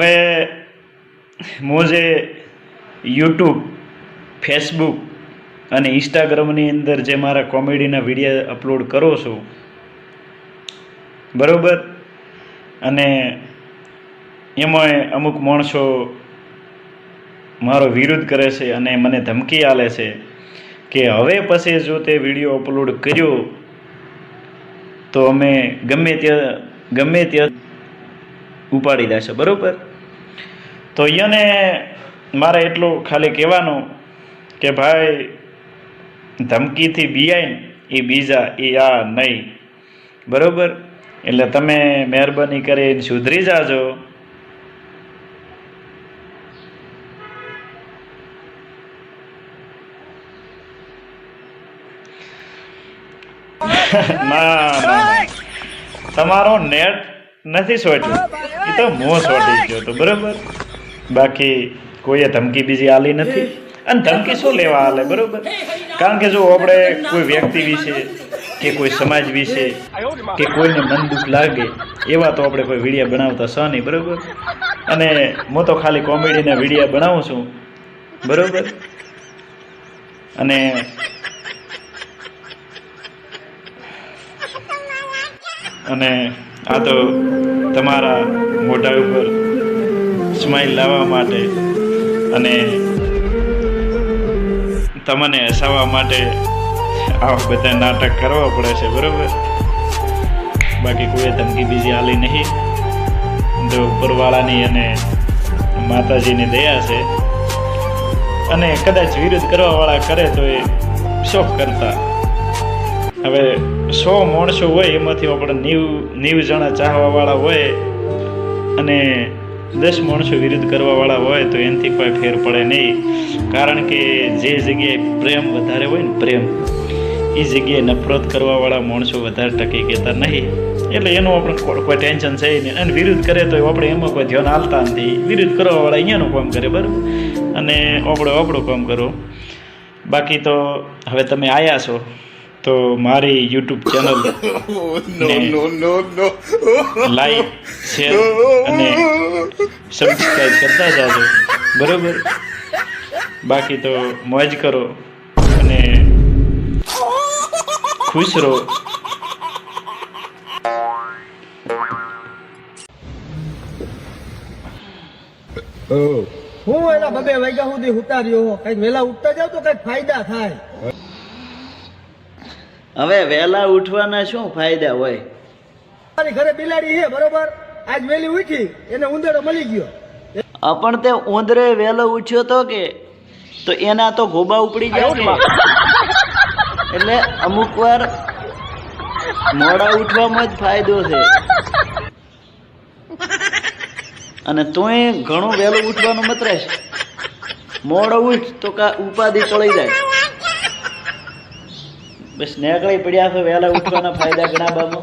હવે મોજે YouTube Facebook અને ઇન્સ્ટાગ્રામની અંદર જે મારા કોમેડીના વીડિયો અપલોડ કરું છું, બરોબર? અને એમાંય અમુક માણસો મારો વિરોધ કરે છે અને મને ધમકી આલે છે કે હવે પછી જો તે વીડિયો અપલોડ કર્યો, તો અમે ગમે ત્યાં ગમે ત્યાં ઉપાડી દેશે, બરોબર? તો અહીંયાને મારે એટલું ખાલી કહેવાનું કે ભાઈ, ધમકીથી બિયાય એ બીજા, એ આ નહીં. બરાબર? એટલે તમે મહેરબાની કરીને સુધરી જાજો. ના તમારો નેટ નથી સોટ્યો એ તો મોં સોટી ગયો તો બરોબર? બાકી કોઈએ ધમકી બીજી આલી નથી. અને ધમકી શું લેવા હાલે બરોબર? કારણ કે જો આપણે કોઈ વ્યક્તિ વિશે કે કોઈ સમાજ વિશે કે કોઈને મન દુઃખ લાગે, એવા તો આપણે કોઈ વિડીયા બનાવતા છ નહીં, બરોબર? અને હું તો ખાલી કોમેડીના વિડીયા બનાવું છું, બરોબર? અને અને આ તો તમારા મોઢા ઉપર સ્માઇલ લાવવા માટે અને તમને હસાવવા માટે આવા બધા નાટક કરવા પડે છે, બરોબર? બાકી કોઈ ધમકી બીજી હાલી નહીં. જો ઉપરવાળાની અને માતાજીની દયા છે અને કદાચ વિરોધ કરવાવાળા કરે તો એ શોખ કરતા. હવે સો માણસો હોય એમાંથી આપણે નેવ નેવ જણા ચાહવાવાળા હોય અને દસ માણસો વિરુદ્ધ કરવાવાળા હોય તો એનાથી કોઈ ફેર પડે નહીં. કારણ કે જે જગ્યાએ પ્રેમ વધારે હોય ને પ્રેમ એ જગ્યાએ નફરત કરવાવાળા માણસો વધારે ટકી કહેતા નહીં. એટલે એનું આપણે કોઈ ટેન્શન છે નહીં. અને વિરુદ્ધ કરે તો આપણે એમાં કોઈ ધ્યાન હાલતા નથી. વિરુદ્ધ કરવાવાળા અહીંયાનું કામ કરે બરાબર? અને આપણો આપણું કામ કરો. બાકી તો હવે તમે આવ્યા છો તો મારી યુટ્યુબ ચેનલ. લાઈક શેર અને સબસ્ક્રાઈબ કરતા જાજો. બરોબર? બાકી તો મોજ કરો અને ખુશ રહો. હું એના બબે વાગ્યા સુધી ઉતાર્યો હો કંઈક વેલા ઉઠતા જાવ તો કઈ ફાયદા થાય. હવે વહેલા ઉઠવાના શું ફાયદા હોય? મારી ઘરે બિલાડી છે બરોબર? આજ વહેલી ઉઠી, એને ઉંદરો મળી ગયો. પણ તે ઉંદરે વહેલો ઉઠ્યો તો કે? તો એના તો ગોબા ઉપડી જાય એટલે અમુક વાર મોડા ઉઠવામાં જ ફાયદો છે. અને તોય ઘણું વહેલું ઉઠવાનું મત રહેશ મોડો ઉઠ તો કા ઉપાધિ તળી જાય. બસ નેકળી પડ્યા છે વહેલા ઉઠવાના ફાયદા ઘણા બાબો